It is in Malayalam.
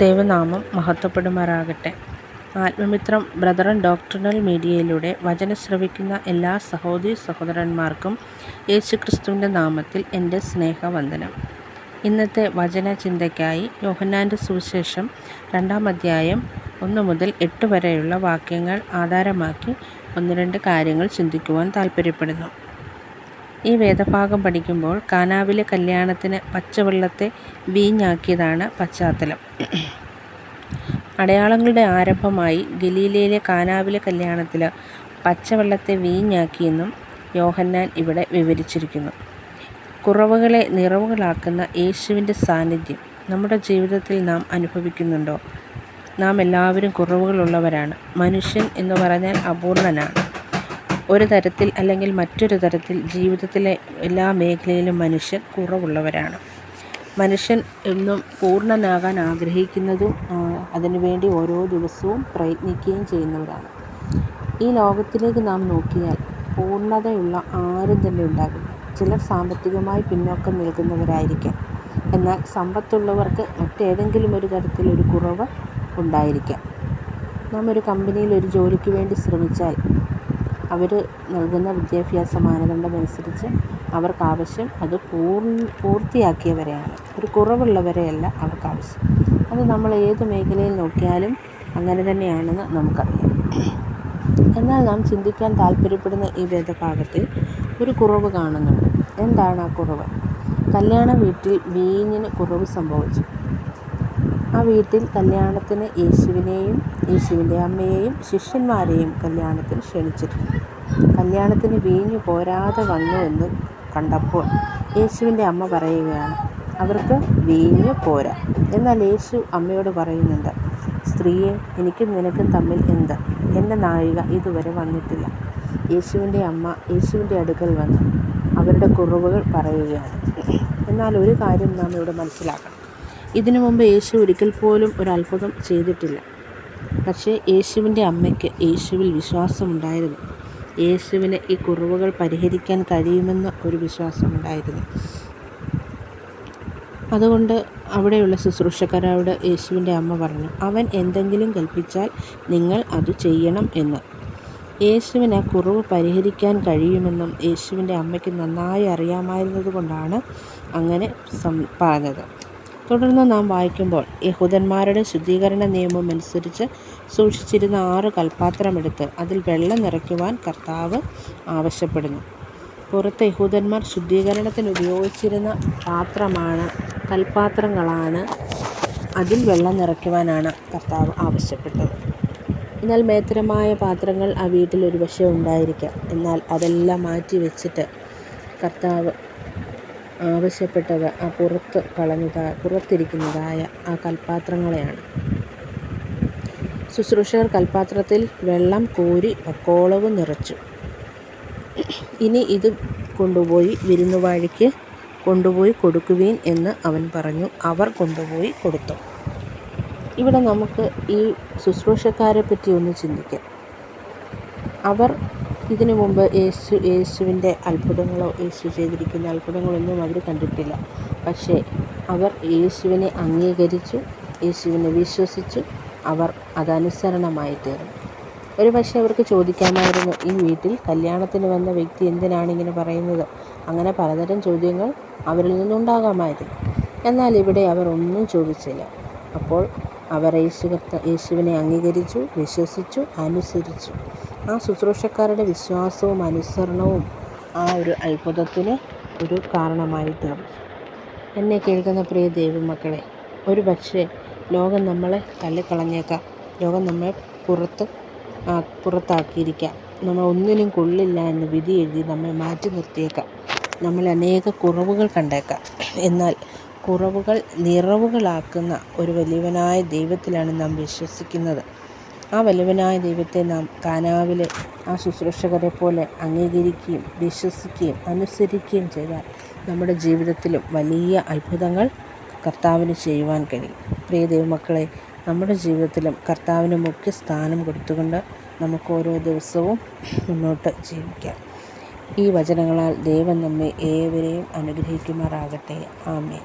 ദൈവനാമം മഹത്വപ്പെടുമാറാകട്ടെ. ആത്മമിത്രം ബ്രദറൻ ഡോക്ടറിനൽ മീഡിയയിലൂടെ വചന ശ്രവിക്കുന്ന എല്ലാ സഹോദരി സഹോദരന്മാർക്കും യേശുക്രിസ്തുവിന്റെ നാമത്തിൽ എന്റെ സ്നേഹവന്ദനം. ഇന്നത്തെ വചന ചിന്തയ്ക്കായി യോഹന്നാന്റെ സുവിശേഷം രണ്ടാം അധ്യായം ഒന്ന് മുതൽ എട്ട് വരെയുള്ള വാക്യങ്ങൾ ആധാരമാക്കി ഒന്ന് രണ്ട് കാര്യങ്ങൾ ചിന്തിക്കുവാൻ താൽപ്പര്യപ്പെടുന്നു. ഈ വേദഭാഗം പഠിക്കുമ്പോൾ കാനാവിലെ കല്യാണത്തിന് പച്ചവെള്ളത്തെ വീഞ്ഞാക്കിയതാണ് പശ്ചാത്തലം. അടയാളങ്ങളുടെ ആരംഭമായി ഗലീലയിലെ കാനാവിലെ കല്യാണത്തിൽ പച്ചവെള്ളത്തെ വീഞ്ഞാക്കിയെന്നും യോഹന്നാൻ ഇവിടെ വിവരിച്ചിരിക്കുന്നു. കുറവുകളെ നിറവുകളാക്കുന്ന യേശുവിന്റെ സാന്നിധ്യം നമ്മുടെ ജീവിതത്തിൽ നാം അനുഭവിക്കുന്നുണ്ടോ? നാം എല്ലാവരും കുറവുകളുള്ളവരാണ്. മനുഷ്യൻ എന്ന് പറഞ്ഞാൽ അപൂർണനാണ്. ഒരു തരത്തിൽ അല്ലെങ്കിൽ മറ്റൊരു തരത്തിൽ ജീവിതത്തിലെ എല്ലാ മേഖലയിലും മനുഷ്യൻ കുറവുള്ളവരാണ്. മനുഷ്യൻ എന്നും പൂർണനാകാൻ ആഗ്രഹിക്കുന്നതും അതിനുവേണ്ടി ഓരോ ദിവസവും പ്രയത്നിക്കുകയും ചെയ്യുന്നവരാണ്. ഈ ലോകത്തിലേക്ക് നാം നോക്കിയാൽ പൂർണതയുള്ള ആരും തന്നെ ഉണ്ടാകില്ല. ചിലർ സാമ്പത്തികമായി പിന്നോക്കം നിൽക്കുന്നവരായിരിക്കാം. എന്നാൽ സമ്പത്തുള്ളവർക്ക് മറ്റേതെങ്കിലും ഒരു തരത്തിലൊരു കുറവ് ഉണ്ടായിരിക്കാം. നാം ഒരു കമ്പനിയിൽ ഒരു ജോലിക്ക് വേണ്ടി ശ്രമിച്ചാൽ അവർ നൽകുന്ന വിദ്യാഭ്യാസ അവർക്ക് ആവശ്യം അത് പൂർത്തിയാക്കിയവരെയാണ്. ഒരു കുറവുള്ളവരെയല്ല അവർക്കാവശ്യം. അത് നമ്മൾ ഏത് മേഖലയിൽ നോക്കിയാലും അങ്ങനെ തന്നെയാണെന്ന് നമുക്കറിയാം. എന്നാൽ നാം ചിന്തിക്കാൻ താല്പര്യപ്പെടുന്ന ഈ വേദഭാഗത്തിൽ ഒരു കുറവ് കാണുന്നുണ്ട്. എന്താണ് ആ കുറവ്? കല്യാണ വീട്ടിൽ വീഞ്ഞിന് കുറവ് സംഭവിച്ചു. വീട്ടിൽ കല്യാണത്തിന് യേശുവിനെയും യേശുവിന്റെ അമ്മയെയും ശിഷ്യന്മാരെയും കല്യാണത്തിന് ക്ഷണിച്ചിരുന്നു കല്യാണത്തിന് വീഞ്ഞു പോരാതെ വന്നു എന്ന് കണ്ടപ്പോൾ യേശുവിന്റെ അമ്മ പറയുകയാണ് അവർക്ക് വീഞ്ഞ് പോരാ. എന്നാൽ യേശു അമ്മയോട് പറയുന്നുണ്ട് സ്ത്രീയെ എനിക്കും നിനക്കും തമ്മിൽ എന്ത്? എന്റെ നായിക ഇതുവരെ വന്നിട്ടില്ല. യേശുവിന്റെ അമ്മ യേശുവിന്റെ അടുക്കൽ വന്ന് അവരുടെ കുറവുകൾ പറയുകയാണ്. എന്നാൽ ഒരു കാര്യം നാം ഇവിടെ മനസ്സിലാക്കണം. ഇതിനു മുമ്പ് യേശു ഒരിക്കൽ പോലും ഒരു അത്ഭുതം ചെയ്തിട്ടില്ല. പക്ഷേ യേശുവിന്റെ അമ്മയ്ക്ക് യേശുവിൽ വിശ്വാസമുണ്ടായിരുന്നു. യേശുവിന് ഈ കുറവുകൾ പരിഹരിക്കാൻ കഴിയുമെന്ന ഒരു വിശ്വാസമുണ്ടായിരുന്നു. അതുകൊണ്ട് അവിടെയുള്ള ശുശ്രൂഷക്കാരോട് യേശുവിന്റെ അമ്മ പറഞ്ഞു അവൻ എന്തെങ്കിലും കൽപ്പിച്ചാൽ നിങ്ങൾ അത് ചെയ്യണം എന്ന്. യേശുവിന് കുറവ് പരിഹരിക്കാൻ കഴിയുമെന്നും യേശുവിന്റെ അമ്മയ്ക്ക് നന്നായി അറിയാമായിരുന്നത് കൊണ്ടാണ് അങ്ങനെ പറഞ്ഞത്. തുടർന്ന് നാം വായിക്കുമ്പോൾ യഹൂദന്മാരുടെ ശുദ്ധീകരണ നിയമം അനുസരിച്ച് സൂക്ഷിച്ചിരുന്ന ആറ് കൽപ്പാത്രമെടുത്ത് അതിൽ വെള്ളം നിറയ്ക്കുവാൻ കർത്താവ് ആവശ്യപ്പെടുന്നു. പുറത്ത് യഹൂദന്മാർ ശുദ്ധീകരണത്തിന് ഉപയോഗിച്ചിരുന്ന പാത്രമാണ് കൽപ്പാത്രങ്ങളാണ് അതിൽ വെള്ളം നിറയ്ക്കുവാനാണ് കർത്താവ് ആവശ്യപ്പെട്ടത്. എന്നാൽ മേത്രമായ പാത്രങ്ങൾ ആ വീട്ടിൽ ഒരുപക്ഷെ ഉണ്ടായിരിക്കാം. എന്നാൽ അതെല്ലാം മാറ്റി വെച്ചിട്ട് കർത്താവ് ആവശ്യപ്പെട്ടത് ആ പുറത്ത് കളഞ്ഞതായ പുറത്തിരിക്കുന്നതായ ആ കൽപ്പാത്രങ്ങളെയാണ് ശുശ്രൂഷകർ കൽപ്പാത്രത്തിൽ വെള്ളം കോരി പക്കോളവും നിറച്ചു. ഇനി ഇത് കൊണ്ടുപോയി വിരുന്നുവാഴിക്ക് കൊണ്ടുപോയി കൊടുക്കുവീൻ എന്ന് അവൻ പറഞ്ഞു. അവർ കൊണ്ടുപോയി കൊടുത്തു. ഇവിടെ നമുക്ക് ഈ ശുശ്രൂഷക്കാരെ പറ്റി ഒന്ന് ചിന്തിക്കാം. അവർ ഇതിനു മുമ്പ് യേശു യേശുവിന്റെ അത്ഭുതങ്ങളോ യേശു ചെയ്തിരിക്കുന്ന അത്ഭുതങ്ങളൊന്നും അവർ കണ്ടിട്ടില്ല. പക്ഷേ അവർ യേശുവിനെ അംഗീകരിച്ചു യേശുവിനെ വിശ്വസിച്ചു അവർ അതനുസരണമായി തീർന്നു. ഒരു പക്ഷേ അവർക്ക് ചോദിക്കാമായിരുന്നു ഈ വീട്ടിൽ കല്യാണത്തിന് വന്ന വ്യക്തി എന്തിനാണ് ഇങ്ങനെ പറയുന്നത്? അങ്ങനെ പലതരം ചോദ്യങ്ങൾ അവരിൽ നിന്നുണ്ടാകാമായിരുന്നു. എന്നാൽ ഇവിടെ അവർ ഒന്നും ചോദിച്ചില്ല. അപ്പോൾ അവർ യേശു യേശുവിനെ അംഗീകരിച്ചു വിശ്വസിച്ചു അനുസരിച്ചു. ആ ശുശ്രൂഷക്കാരുടെ വിശ്വാസവും അനുസരണവും ആ ഒരു അത്ഭുതത്തിന് ഒരു കാരണമായി തീർന്നു. എന്നെ കേൾക്കുന്ന പ്രിയ ദൈവമക്കളെ ഒരു പക്ഷേ ലോകം നമ്മളെ തള്ളിക്കളഞ്ഞേക്കാം. ലോകം നമ്മളെ പുറത്ത് പുറത്താക്കിയിരിക്കാം. നമ്മൾ ഒന്നിനും കൊള്ളില്ല എന്ന് വിധി എഴുതി നമ്മെ മാറ്റി നിർത്തിയേക്കാം. നമ്മൾ അനേക കുറവുകൾ കണ്ടേക്കാം. എന്നാൽ കുറവുകൾ നിറവുകളാക്കുന്ന ഒരു വലിയവനായ ദൈവത്തിലാണ് നാം വിശ്വസിക്കുന്നത്. ആ വലിയവനായ ദൈവത്തെ നാം കാനാവിലെ ആ ശുശ്രൂഷകരെ പോലെ അംഗീകരിക്കുകയും വിശ്വസിക്കുകയും അനുസരിക്കുകയും ചെയ്താൽ നമ്മുടെ ജീവിതത്തിലും വലിയ അത്ഭുതങ്ങൾ കർത്താവിന് ചെയ്യുവാൻ കഴിയും. പ്രിയ ദൈവമക്കളെ നമ്മുടെ ജീവിതത്തിലും കർത്താവിന് മുഖ്യ സ്ഥാനം കൊടുത്തുകൊണ്ട് നമുക്ക് ഓരോ ദിവസവും മുന്നോട്ട് ജീവിക്കാം. ഈ വചനങ്ങളാൽ ദൈവം നമ്മെ ഏവരെയും അനുഗ്രഹിക്കുമാറാകട്ടെ. ആമേ